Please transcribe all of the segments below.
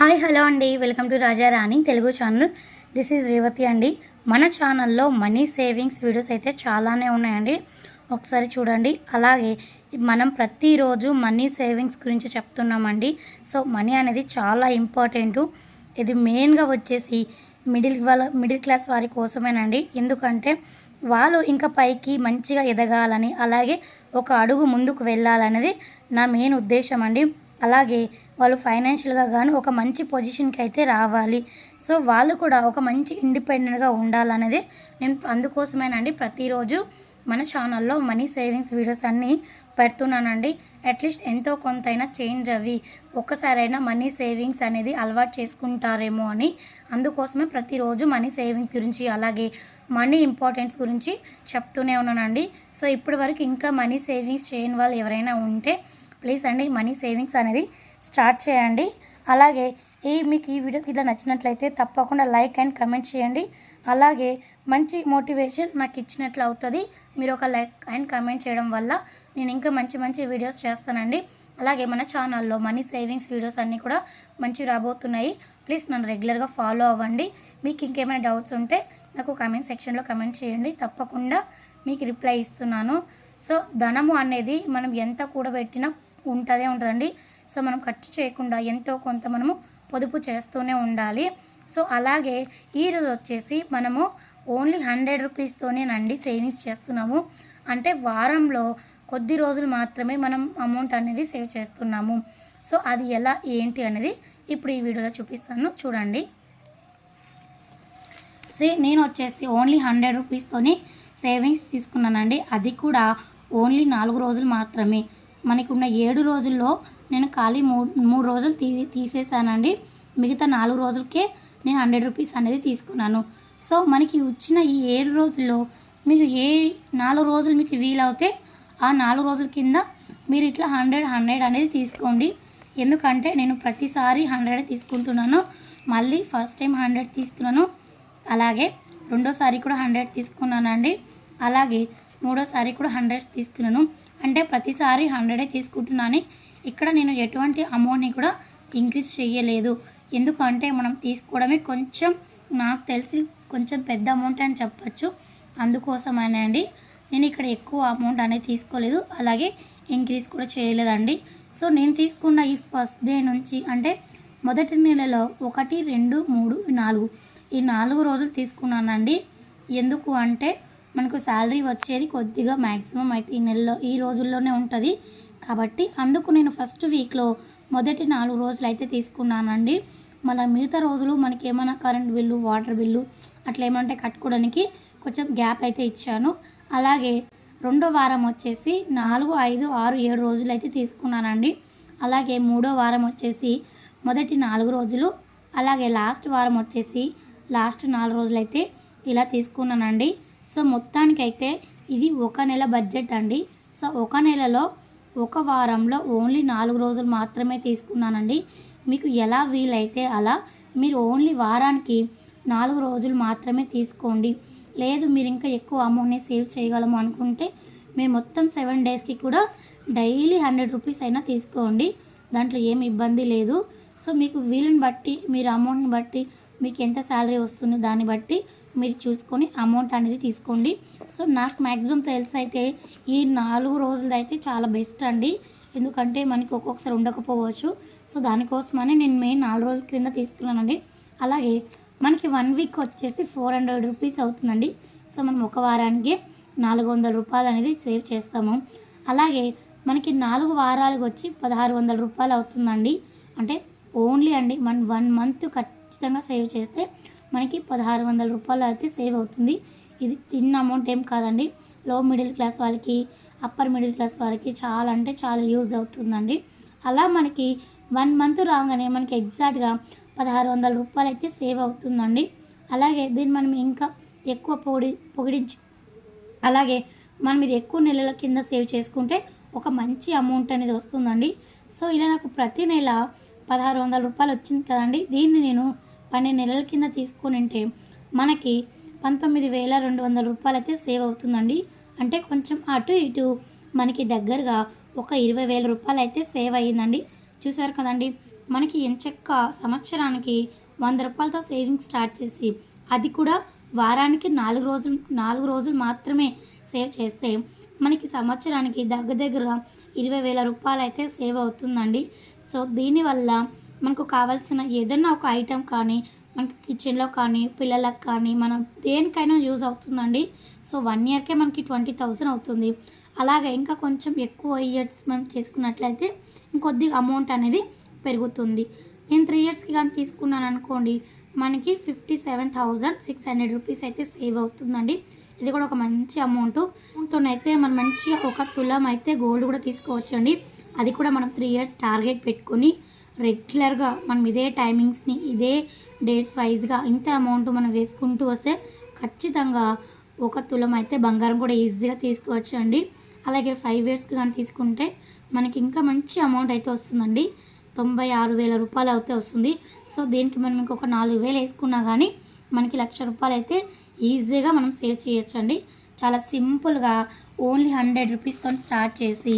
Hi hello అండి. Welcome to Raja Rani Telugu channel. This is Revathi అండి. మన ఛానల్లో మనీ సేవింగ్స్ వీడియోస్ అయితే చాలానే ఉన్నాయండి. ఒకసారి చూడండి. అలాగే మనం ప్రతిరోజు మనీ సేవింగ్స్ గురించి చెప్తున్నామండి. సో మనీ అనేది చాలా ఇంపార్టెంట్. ఇది మెయిన్గా వచ్చేసి మిడిల్ వాళ్ళ మిడిల్ క్లాస్ వారి కోసమేనండి. ఎందుకంటే వాళ్ళు ఇంకా పైకి మంచిగా ఎదగాలని అలాగే ఒక అడుగు ముందుకు వెళ్ళాలనేది నా మెయిన్ ఉద్దేశం అండి అలాగే వాళ్ళు ఫైనాన్షియల్గా కానీ ఒక మంచి పొజిషన్కి అయితే రావాలి. సో వాళ్ళు కూడా ఒక మంచి ఇండిపెండెంట్గా ఉండాలనేది నేను అందుకోసమేనండి ప్రతిరోజు మన ఛానల్లో మనీ సేవింగ్స్ వీడియోస్ అన్నీ పెడుతున్నానండి. అట్లీస్ట్ ఎంతో కొంతైనా చేంజ్ అవి ఒక్కసారైనా మనీ సేవింగ్స్ అనేది అలవాటు చేసుకుంటారేమో అని అందుకోసమే ప్రతిరోజు మనీ సేవింగ్స్ గురించి అలాగే మనీ ఇంపార్టెన్స్ గురించి చెప్తూనే ఉన్నానండి. సో ఇప్పటి వరకు ఇంకా మనీ సేవింగ్స్ చేయని వాళ్ళు ఎవరైనా ఉంటే ప్లీజ్ అండి మనీ సేవింగ్స్ అనేది స్టార్ట్ చేయండి. అలాగే ఈ మీకు ఈ వీడియోస్ ఇట్లా నచ్చినట్లయితే తప్పకుండా లైక్ అండ్ కమెంట్ చేయండి. అలాగే మంచి మోటివేషన్ నాకు ఇచ్చినట్లు అవుతుంది. మీరు ఒక లైక్ అండ్ కమెంట్ చేయడం వల్ల నేను ఇంకా మంచి మంచి వీడియోస్ చేస్తానండి. అలాగే మన ఛానల్లో మనీ సేవింగ్స్ వీడియోస్ అన్నీ కూడా మంచి రాబోతున్నాయి. ప్లీజ్ నన్ను రెగ్యులర్గా ఫాలో అవ్వండి. మీకు ఇంకేమైనా డౌట్స్ ఉంటే నాకు కమెంట్ సెక్షన్లో కమెంట్ చేయండి. తప్పకుండా మీకు రిప్లై ఇస్తున్నాను. సో ధనము అనేది మనం ఎంత కూడబెట్టినా ఉంటుందే ఉంటుందండి. సో మనం ఖర్చు చేయకుండా ఎంతో కొంత మనము పొదుపు చేస్తూనే ఉండాలి. సో అలాగే ఈరోజు వచ్చేసి మనము ఓన్లీ హండ్రెడ్ రూపీస్తోనేనండి సేవింగ్స్ చేస్తున్నాము. అంటే వారంలో కొద్ది రోజులు మాత్రమే మనం అమౌంట్ అనేది సేవ్ చేస్తున్నాము. సో అది ఎలా ఏంటి అనేది ఇప్పుడు ఈ వీడియోలో చూపిస్తాను. చూడండి. సి నేను వచ్చేసి ఓన్లీ హండ్రెడ్ రూపీస్తోని సేవింగ్స్ తీసుకున్నానండి. అది కూడా ఓన్లీ నాలుగు రోజులు మాత్రమే. మనకున్న ఏడు రోజుల్లో నేను ఖాళీ మూడు మూడు రోజులు తీ తీసేసానండి. మిగతా నాలుగు రోజులకే నేను హండ్రెడ్ రూపీస్ అనేది తీసుకున్నాను. సో మనకి వచ్చిన ఈ ఏడు రోజుల్లో మీకు ఏ నాలుగు రోజులు మీకు వీలవుతే ఆ నాలుగు రోజుల కింద మీరు ఇట్లా హండ్రెడ్ హండ్రెడ్ అనేది తీసుకోండి. ఎందుకంటే నేను ప్రతిసారి హండ్రెడ్ తీసుకుంటున్నాను. మళ్ళీ ఫస్ట్ టైం హండ్రెడ్ తీసుకున్నాను. అలాగే రెండోసారి కూడా హండ్రెడ్ తీసుకున్నానండి. అలాగే మూడోసారి కూడా హండ్రెడ్ తీసుకున్నాను. అంటే ప్రతిసారి హండ్రెడే తీసుకుంటున్నాను. ఇక్కడ నేను ఎటువంటి అమౌంట్ని కూడా ఇంక్రీజ్ చేయలేదు ఎందుకంటే మనం తీసుకోవడమే కొంచెం నాకు తెలిసి కొంచెం పెద్ద అమౌంట్ అని చెప్పచ్చు. అందుకోసమనే అండి నేను ఇక్కడ ఎక్కువ అమౌంట్ అనేది తీసుకోలేదు. అలాగే ఇంక్రీజ్ కూడా చేయలేదండి. సో నేను తీసుకున్న ఈ ఫస్ట్ డే నుంచి అంటే మొదటి నెలలో ఒకటి రెండు మూడు నాలుగు. ఈ నాలుగు రోజులు తీసుకున్నానండి. ఎందుకు అంటే మనకు శాలరీ వచ్చేది కొద్దిగా మ్యాక్సిమం అయితే ఈ నెలలో ఈ రోజుల్లోనే ఉంటుంది. కాబట్టి అందుకు నేను ఫస్ట్ వీక్లో మొదటి నాలుగు రోజులు అయితే తీసుకున్నానండి. మళ్ళీ మిగతా రోజులు మనకి ఏమైనా కరెంట్ బిల్లు వాటర్ బిల్లు అట్లా ఏమంటే కట్టుకోవడానికి కొంచెం గ్యాప్ అయితే ఇచ్చాను. అలాగే రెండో వారం వచ్చేసి నాలుగు ఐదు ఆరు ఏడు రోజులు అయితే తీసుకున్నానండి. అలాగే మూడో వారం వచ్చేసి మొదటి నాలుగు రోజులు అలాగే లాస్ట్ వారం వచ్చేసి లాస్ట్ నాలుగు రోజులు అయితే ఇలా తీసుకున్నానండి. సో మొత్తానికైతే ఇది ఒక నెల బడ్జెట్ అండి. సో ఒక నెలలో ఒక వారంలో ఓన్లీ నాలుగు రోజులు మాత్రమే తీసుకున్నానండి. మీకు ఎలా వీలైతే అలా మీరు ఓన్లీ వారానికి నాలుగు రోజులు మాత్రమే తీసుకోండి. లేదు మీరు ఇంకా ఎక్కువ అమౌంట్ని సేవ్ చేయగలము అనుకుంటే మీరు మొత్తం సెవెన్ డేస్కి కూడా డైలీ హండ్రెడ్ రూపీస్ అయినా తీసుకోండి. దాంట్లో ఏమి ఇబ్బంది లేదు. సో మీకు వీలుని బట్టి మీరు అమౌంట్ని బట్టి మీకు ఎంత శాలరీ వస్తుందో దాన్ని బట్టి మీరు చూసుకొని అమౌంట్ అనేది తీసుకోండి. సో నాకు మ్యాక్సిమం తెలిసి అయితే ఈ నాలుగు రోజులు అయితే చాలా బెస్ట్ అండి. ఎందుకంటే మనకి ఒక్కొక్కసారి ఉండకపోవచ్చు. సో దానికోసమని నేను మెయిన్ నాలుగు రోజుల క్రింద తీసుకున్నానండి. అలాగే మనకి వన్ వీక్ వచ్చేసి ఫోర్ హండ్రెడ్ రూపీస్ అవుతుందండి. సో మనం ఒక వారానికి నాలుగు వందల రూపాయలు అనేది సేవ్ చేస్తాము. అలాగే మనకి నాలుగు వారాలకు వచ్చి పదహారు వందల రూపాయలు అవుతుందండి. అంటే ఓన్లీ అండి మన వన్ మంత్ కట్ ఖచ్చితంగా సేవ్ చేస్తే మనకి పదహారు వందల రూపాయలు అయితే సేవ్ అవుతుంది. ఇది తిన్న అమౌంట్ ఏం కాదండి. లో మిడిల్ క్లాస్ వాళ్ళకి అప్పర్ మిడిల్ క్లాస్ వాళ్ళకి చాలా అంటే చాలా యూజ్ అవుతుందండి. అలా మనకి వన్ మంత్ రాగానే మనకి ఎగ్జాక్ట్గా పదహారు వందల రూపాయలు అయితే సేవ్ అవుతుందండి. అలాగే దీన్ని మనం ఇంకా ఎక్కువ పొడి పొగిడించి అలాగే మనం ఇది ఎక్కువ నెలల కింద సేవ్ చేసుకుంటే ఒక మంచి అమౌంట్ అనేది వస్తుందండి. సో ఇలా నాకు ప్రతి నెల పదహారు వందల రూపాయలు వచ్చింది కదండి. దీన్ని నేను పన్నెండు నెలల కింద తీసుకొని ఉంటే మనకి పంతొమ్మిది వేల రెండు వందల రూపాయలు అయితే సేవ్ అవుతుందండి. అంటే కొంచెం అటు ఇటు మనకి దగ్గరగా ఒక ఇరవై వేల రూపాయలు అయితే సేవ్ అయ్యిందండి. చూసారు కదండి మనకి ఎంచక్క సంవత్సరానికి వంద రూపాయలతో సేవింగ్ స్టార్ట్ చేసి అది కూడా వారానికి నాలుగు రోజులు నాలుగు రోజులు మాత్రమే సేవ్ చేస్తే మనకి సంవత్సరానికి దగ్గర దగ్గరగా ఇరవై వేల రూపాయలు అయితే సేవ్ అవుతుందండి. సో దీనివల్ల మనకు కావాల్సిన ఏదైనా ఒక ఐటెం కానీ మనకి కిచెన్లో కానీ పిల్లలకు కానీ మనం దేనికైనా యూజ్ అవుతుందండి. సో వన్ ఇయర్కే మనకి ట్వంటీ థౌజండ్ అవుతుంది. అలాగే ఇంకా కొంచెం ఎక్కువ ఇయర్స్ మనం చేసుకున్నట్లయితే ఇంకొద్ది అమౌంట్ అనేది పెరుగుతుంది. నేను త్రీ ఇయర్స్కి కానీ తీసుకున్నాను అనుకోండి మనకి fifty seven thousand six hundred rupees అయితే సేవ్ అవుతుందండి. ఇది కూడా ఒక మంచి అమౌంట్ అయితే మనం మంచిగా ఒక తులం అయితే గోల్డ్ కూడా తీసుకోవచ్చండి. అది కూడా మనం త్రీ ఇయర్స్ టార్గెట్ పెట్టుకొని రెగ్యులర్గా మనం ఇదే టైమింగ్స్ని ఇదే డేట్స్ వైజ్గా ఇంత అమౌంట్ మనం వేసుకుంటూ వస్తే ఖచ్చితంగా ఒక తులం అయితే బంగారం కూడా ఈజీగా తీసుకోవచ్చు అండి అలాగే ఫైవ్ ఇయర్స్కి కానీ తీసుకుంటే మనకి ఇంకా మంచి అమౌంట్ అయితే వస్తుందండి. తొంభై ఆరు వేల రూపాయలు అయితే వస్తుంది. సో దీనికి మనం ఇంకొక నాలుగు వేలు వేసుకున్నా కానీ మనకి లక్ష రూపాయలు అయితే ఈజీగా మనం సేవ్ చేయొచ్చండి. చాలా సింపుల్గా ఓన్లీ హండ్రెడ్ రూపీస్తో స్టార్ట్ చేసి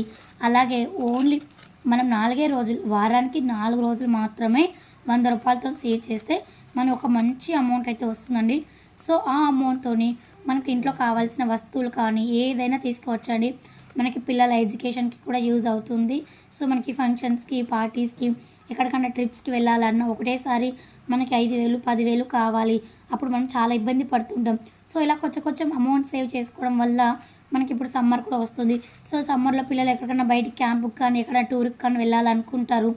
అలాగే ఓన్లీ మనం నాలుగే రోజులు వారానికి నాలుగు రోజులు మాత్రమే వంద రూపాయలతో సేవ్ చేస్తే మనం ఒక మంచి అమౌంట్ అయితే వస్తుందండి. సో ఆ అమౌంట్తోని మనకి ఇంట్లో కావాల్సిన వస్తువులు కానీ ఏదైనా తీసుకోవచ్చండి. మనకి పిల్లల ఎడ్యుకేషన్కి కూడా యూజ్ అవుతుంది. సో మనకి ఫంక్షన్స్కి పార్టీస్కి ఎక్కడికన్నా ట్రిప్స్కి వెళ్ళాలన్నా ఒకటేసారి మనకి ఐదు వేలు పదివేలు కావాలి. అప్పుడు మనం చాలా ఇబ్బంది పడుతుంటాం. సో ఇలా కొంచెం కొంచెం అమౌంట్ సేవ్ చేసుకోవడం వల్ల మనకి ఇప్పుడు సమ్మర్ కూడా వస్తుంది. సో సమ్మర్లో పిల్లలు ఎక్కడికైనా బయటికి క్యాంపుకి కానీ ఎక్కడ టూర్కి కానీ వెళ్ళాలనుకుంటారు.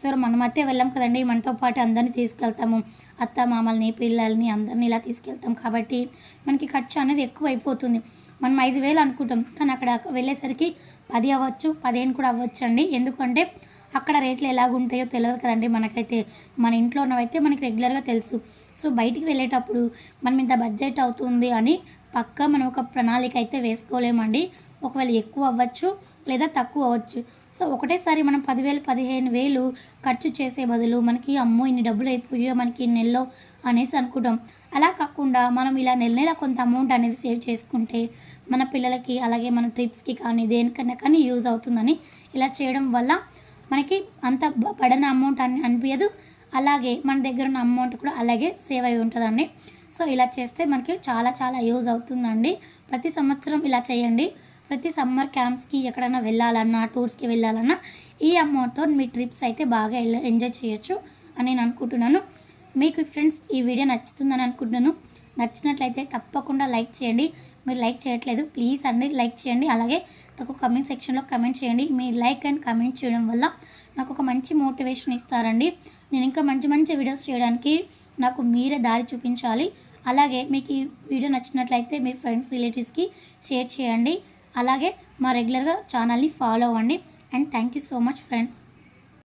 సో మనం అయితే వెళ్ళాం కదండి మనతో పాటు అందరినీ తీసుకెళ్తాము. అత్త మామల్ని పిల్లల్ని అందరినీ ఇలా తీసుకెళ్తాం. కాబట్టి మనకి ఖర్చు అనేది ఎక్కువ అయిపోతుంది మనం ఐదు వేలు అనుకుంటాం. కానీ అక్కడ వెళ్ళేసరికి పది అవ్వచ్చు పదిహేను కూడా అవ్వచ్చు అండి ఎందుకంటే అక్కడ రేట్లు ఎలాగుంటాయో తెలియదు కదండి. మనకైతే మన ఇంట్లో ఉన్నవైతే మనకి రెగ్యులర్గా తెలుసు. సో బయటికి వెళ్ళేటప్పుడు మనం ఇంత బడ్జెట్ అవుతుంది అని పక్కా మనం ఒక ప్రణాళిక అయితే వేసుకోలేమండి. ఒకవేళ ఎక్కువ అవ్వచ్చు లేదా తక్కువ అవ్వచ్చు. సో ఒకటేసారి మనం పదివేలు పదిహేను వేలు ఖర్చు చేసే బదులు మనకి అమ్మో ఇన్ని డబ్బులు అయిపోయో మనకి ఇన్ని నెలలో అనేసి అనుకుంటాం. అలా కాకుండా మనం ఇలా నెల నెల కొంత అమౌంట్ అనేది సేవ్ చేసుకుంటే మన పిల్లలకి అలాగే మన ట్రిప్స్కి కానీ దేనికన్నా కానీ యూజ్ అవుతుందని ఇలా చేయడం వల్ల మనకి అంత బ- పడని అమౌంట్ అని అనిపించదు. అలాగే మన దగ్గర ఉన్న అమౌంట్ కూడా అలాగే సేవ్ అయి ఉంటుందండి. సో ఇలా చేస్తే మనకి చాలా చాలా యూజ్ అవుతుందండి. ప్రతి సంవత్సరం ఇలా చేయండి. ప్రతి సమ్మర్ క్యాంప్స్కి ఎక్కడైనా వెళ్ళాలన్నా టూర్స్కి వెళ్ళాలన్నా ఈ అమౌంట్తో మీ ట్రిప్స్ అయితే బాగా ఎంజాయ్ చేయొచ్చు అని నేను అనుకుంటున్నాను. మీకు ఫ్రెండ్స్ ఈ వీడియో నచ్చుతుందని అనుకుంటున్నాను. నచ్చినట్లయితే తప్పకుండా లైక్ చేయండి. మీరు లైక్ చేయట్లేదు ప్లీజ్ అండి లైక్ చేయండి. అలాగే నాకు కమెంట్ సెక్షన్లో కమెంట్ చేయండి. మీ లైక్ అండ్ కమెంట్ చేయడం వల్ల నాకు ఒక మంచి మోటివేషన్ ఇస్తారండి. నేను ఇంకా మంచి మంచి వీడియోస్ చేయడానికి నాకు మీరే దారి చూపించాలి. అలాగే మీకు ఈ వీడియో నచ్చినట్లయితే మీ ఫ్రెండ్స్ రిలేటివ్స్కి షేర్ చేయండి. అలాగే మా రెగ్యులర్గా ఛానల్ని ఫాలో అవ్వండి. And thank you so much friends.